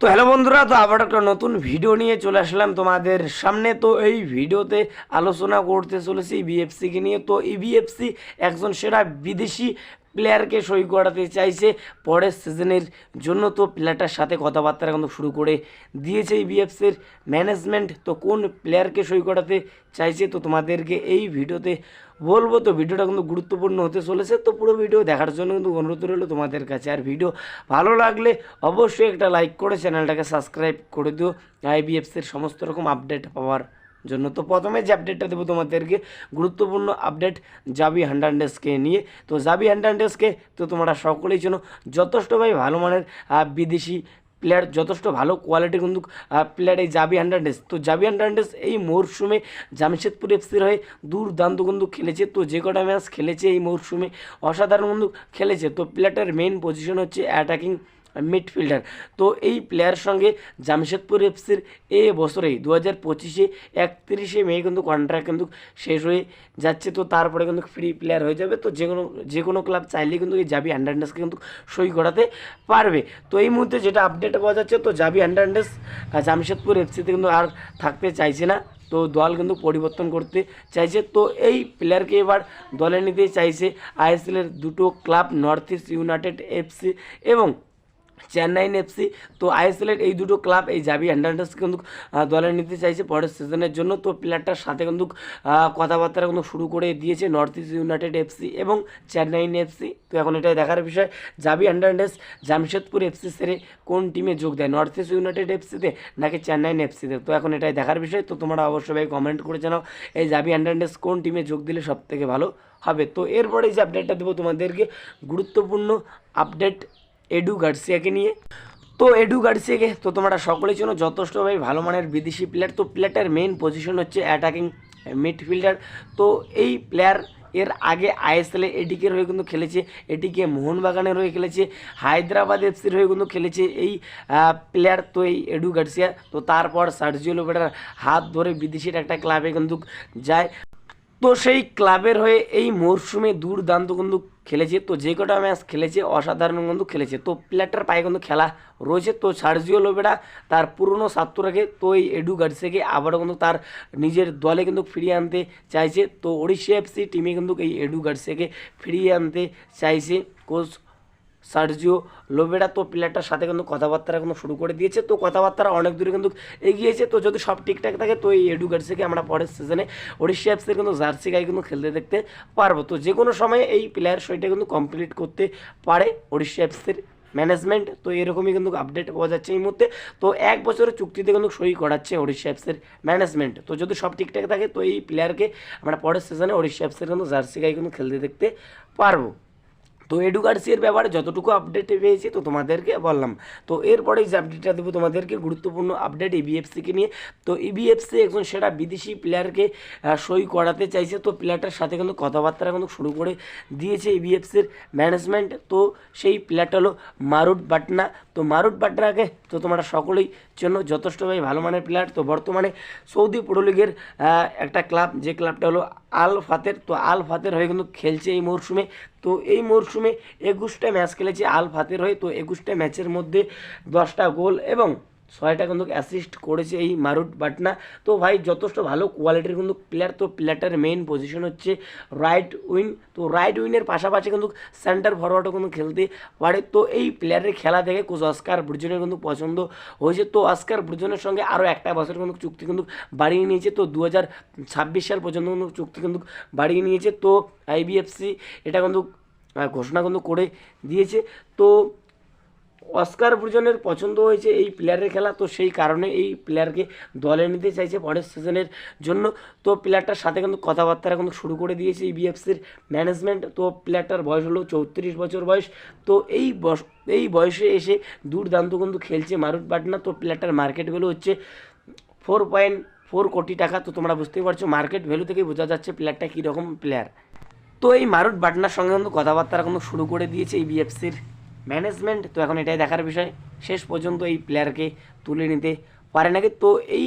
তো হ্যালো বন্ধুরা, তো আবার একটা নতুন ভিডিও নিয়ে চলে আসলাম তোমাদের সামনে। তো এই ভিডিওতে আলোচনা করতে চলেছি বিএফসিকে নিয়ে। তো এই বিএফসি একজন সেরা বিদেশি প্লেয়ারকে সই করাতে চাইছে। পরের সিজনের জন্য তো প্লেয়ারটার সাথে কথাবার্তা কিন্তু শুরু করে দিয়েছে বিএফসির ম্যানেজমেন্ট তো কোন প্লেয়ারকে সই করাতে চাইছে তো তোমাদেরকে এই ভিডিওতে বলব। তো ভিডিওটা কিন্তু গুরুত্বপূর্ণ হতে চলেছে। তো পুরো ভিডিও দেখার জন্য কিন্তু অনুরোধ রইল তোমাদের কাছে। আর ভিডিও ভালো লাগলে অবশ্যই একটা লাইক করে চ্যানেলটাকে সাবস্ক্রাইব করে দিও। আইবিএফসির সমস্ত রকম আপডেট পাওয়ার জন্য। তো প্রথমে যে আপডেটটা দেবো তোমাদেরকে, গুরুত্বপূর্ণ আপডেট জাবি হান্ড্রেডেসকে নিয়ে। তো জাবি হান্ড্রেডেসকে তো তোমরা সকলেই চেনো, যথেষ্ট ভাই ভালো মানের বিদেশি প্লেয়ার যথেষ্ট ভালো কোয়ালিটি কিন্তু প্লেয়ার এই জাবি হান্ড্রেডেস তো জাবি হান্ড্রেডেস এই মরশুমে জামশেদপুর এফসির হয়ে দুর্দান্ত কিন্তু খেলেছে। তো যে কটা ম্যাচ খেলেছে এই মরশুমে অসাধারণ কিন্তু খেলেছে। তো প্লেয়ারটার মেইন পজিশন হচ্ছে অ্যাটাকিং মিডফিল্ডার তো এই প্লেয়ার সঙ্গে জামশেদপুর এফসির এ বছরেই দু হাজার পঁচিশে একত্রিশে মে কিন্তু কন্ট্রাক্ট কিন্তু শেষ হয়ে যাচ্ছে। তো তারপরে কিন্তু ফ্রি প্লেয়ার হয়ে যাবে। তো যে কোনো যে কোনো ক্লাব চাইলে কিন্তু এই জাবি আন্ডারডেসকে কিন্তু সই করাতে পারবে। তো এই মুহূর্তে যেটা আপডেট পাওয়া যাচ্ছে, তো জাবি আন্ডারডেস জামশেদপুর এফসিতে কিন্তু আর থাকতে চাইছে না। তো দল কিন্তু পরিবর্তন করতে চাইছে। তো এই প্লেয়ারকে এবার দলে নিতে চাইছে আইএসএলের দুটো club North East United FC এবং চেন্নাইন এফসি। তো আইএসএলের এই দুটো ক্লাব এই জাবি হ্যান্ডার্স কিন্তু দলে নিতে চাইছে পরের সিজনের জন্য। তো প্লেয়ারটার সাথে কিন্তু কথাবার্তা কিন্তু শুরু করে দিয়েছে নর্থ ইস্ট ইউনাইটেড এফসি এবং চেন্নাইন এফসি। তো এখন এটাই দেখার বিষয়, জাবি হ্যান্ডার্স জামশেদপুর এফসি সেরে কোন টিমে যোগ দেয়, নর্থ ইস্ট ইউনাইটেড এফসিতে নাকি চেন্নাইন এফসিতে? তো এখন এটাই দেখার বিষয়। তো তোমরা অবশ্যই ভাই কমেন্ট করে জানাও, এই জাবি হ্যান্ডার্স কোন টিমে যোগ দিলে সব থেকে ভালো হবে? তো এরপরে যে আপডেটটা দেবো তোমাদেরকে, গুরুত্বপূর্ণ আপডেট এডু গার্সিয়াকে নিয়ে। তো এডু গার্সিয়াকে, তো তোমরা সকলের জন্য যথেষ্টভাবে ভালো মানের বিদেশি প্লেয়ার তো প্লেয়ারটার মেইন পজিশন হচ্ছে অ্যাটাকিং মিডফিল্ডার তো এই প্লেয়ার এর আগে আইএসএলে এটিকের হয়ে কিন্তু খেলেছে এটিকে মোহনবাগানের হয়ে খেলেছে, হায়দ্রাবাদ এফসির হয়ে কিন্তু খেলেছে এই প্লেয়ার তো এই এডু গার্সিয়া। তো তারপর সার্জিও লোবেটার হাত ধরে বিদেশির একটা ক্লাবে কিন্তু যায়। তো সেই ক্লাবের হয়ে এই মরশুমে দুর্দান্ত কিন্তু খেলেছে। তো যে কটা ম্যাচ খেলেছে, অসাধারণ কিন্তু খেলেছে। তো প্লেটার পায়ে কিন্তু খেলা রয়েছে। তো সার্জিও লোবেরা তার পুরনো ছাত্রকে তো এই এডু গার্সেকে আবারও কিন্তু তার নিজের দলে কিন্তু ফিরিয়ে আনতে চাইছে। তো ওড়িশা এফসি টিমে কিন্তু এই এডু গার্সেকে ফিরিয়ে আনতে চাইছে। কোচ সার্জিও লোবেরা তো প্লেয়ারটার সাথে কিন্তু কথাবার্তা কিন্তু শুরু করে দিয়েছে। তো কথাবার্তা অনেক দূরে কিন্তু এগিয়েছে। তো যদি সব ঠিকঠাক থাকে, তো এই এডু গার্সিকে আমরা পরের সিজনে ওড়িশা এফসির কিন্তু জার্সি গায়ে কিন্তু খেলতে দেখতে পারব। তো যে কোনো সময়ে এই প্লেয়ার সইটা কিন্তু কমপ্লিট করতে পারে ওড়িশা এফসির ম্যানেজমেন্ট তো এরকমই কিন্তু আপডেট পাওয়া যাচ্ছে এই মুহূর্তে। তো এক বছরের চুক্তিতে কিন্তু সই করাচ্ছে ওড়িশা অ্যাপসের ম্যানেজমেন্ট তো যদি সব ঠিকঠাক থাকে, তো এই প্লেয়ারকে আমরা পরের সিজনে ওড়িশা অ্যাপসের কিন্তু জার্সি গায়ে কিন্তু খেলতে দেখতে পারব। তো এডু গার্সিয়ার ব্যাপারে যতটুকু আপডেট পেয়েছি তো তোমাদেরকে বললাম। তো এরপরে যে আপডেটটা দেবো তোমাদেরকে গুরুত্বপূর্ণ আপডেট ইবিএফসিকে নিয়ে। তো ইবিএফসি একজন সেটা বিদেশি প্লেয়ারকে সই করাতে চাইছে। তো প্লেয়ারটার সাথে কিন্তু কথাবার্তা কিন্তু শুরু করে দিয়েছে ইবিএফসির ম্যানেজমেন্ট তো সেই প্লেয়ারটা হলো মারুট বাটনা। তো মারুট বাটনাকে তো তোমরা সকলেই জন্য যথেষ্টভাবে ভালো মানের প্লেয়ার তো বর্তমানে সৌদি প্রো লিগের একটা ক্লাব যে ক্লাবটা হলো আল ফাতের তো আল ফাতের হয়ে কিন্তু খেলছে এই মরশুমে। তো এই মরশুমে একুশটা ম্যাচ খেলেছে আল ফাতের হয়ে। তো একুশটা ম্যাচের মধ্যে দশটা গোল এবং ছয়টা কিন্তু অ্যাসিস্ট করেছে এই মারুট বাটনা। তো ভাই, যথেষ্ট ভালো কোয়ালিটির কিন্তু প্লেয়ার তো প্লেয়ারটার মেইন পজিশন হচ্ছে রাইট উইন তো রাইট উইনের পাশাপাশি কিন্তু সেন্টার ফরওয়ার্ডও কিন্তু খেলতে পারে। তো এই প্লেয়ারের খেলা দেখে কোচ অস্কার ব্রুজনের কিন্তু পছন্দ হয়েছে। তো অস্কার ব্রুজনের সঙ্গে আরও একটা বছর কিন্তু চুক্তি কিন্তু বাড়িয়ে নিয়েছে। তো দু হাজার ছাব্বিশ সাল পর্যন্ত কিন্তু চুক্তি কিন্তু বাড়িয়ে নিয়েছে। তো আইবিএফসি এটা কিন্তু ঘোষণা কিন্তু করে দিয়েছে। তো অস্কার ব্রুজনের পছন্দ হয়েছে এই প্লেয়ারের খেলা, তো সেই কারণে এই প্লেয়ারকে দলে নিতে চাইছে পরের সিজনের জন্য। তো প্লেয়ারটার সাথে কিন্তু কথাবার্তা কিন্তু শুরু করে দিয়েছে ইবিএফসির ম্যানেজমেন্ট তো প্লেয়ারটার বয়স হলো চৌত্রিশ বছর বয়স। তো এই বস, এই বয়সে এসে দুর্দান্ত কিন্তু খেলছে মারুট পাটনা তো প্লেয়ারটার মার্কেট ভ্যালু হচ্ছে ফোর পয়েন্ট ফোর কোটি টাকা। তো তোমরা বুঝতেই পারছ মার্কেট ভ্যালু থেকেই বোঝা যাচ্ছে প্লেয়ারটা কীরকম প্লেয়ার তো এই মারুট বাটনার সঙ্গে কিন্তু কথাবার্তা কিন্তু শুরু করে দিয়েছে এই বিএফসির ম্যানেজমেন্ট তো এখন এটাই দেখার বিষয়। শেষ পর্যন্ত এই প্লেয়ারকে তুলে নিতে পারে নাকি? তো এই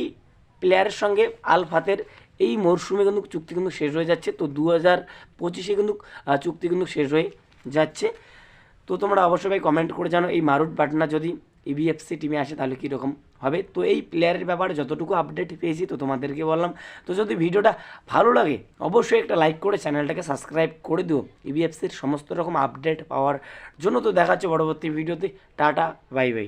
প্লেয়ারের সঙ্গে আল ফাতের এই মরশুমে কিন্তু চুক্তি কিন্তু শেষ হয়ে যাচ্ছে। তো দু হাজার পঁচিশে কিন্তু চুক্তি কিন্তু শেষ হয়ে যাচ্ছে। তো তোমরা অবশ্যই কমেন্ট করে জানো। এই মারুট বাটনা যদি ইবিএফসি টিমে আসে, তাহলে কীরকম হবে? তো এই প্লেয়ারের ব্যাপারে যতটুকু আপডেট পেয়েছি, তো তোমাদেরকে বললাম। তো যদি ভিডিওটা ভালো লাগে, অবশ্যই একটা লাইক করে চ্যানেলটাকে সাবস্ক্রাইব করে দিও। ইবিএফসির সমস্ত রকম আপডেট পাওয়ার জন্য তো দেখাচ্ছে পরবর্তী ভিডিওতে। Tata bye bye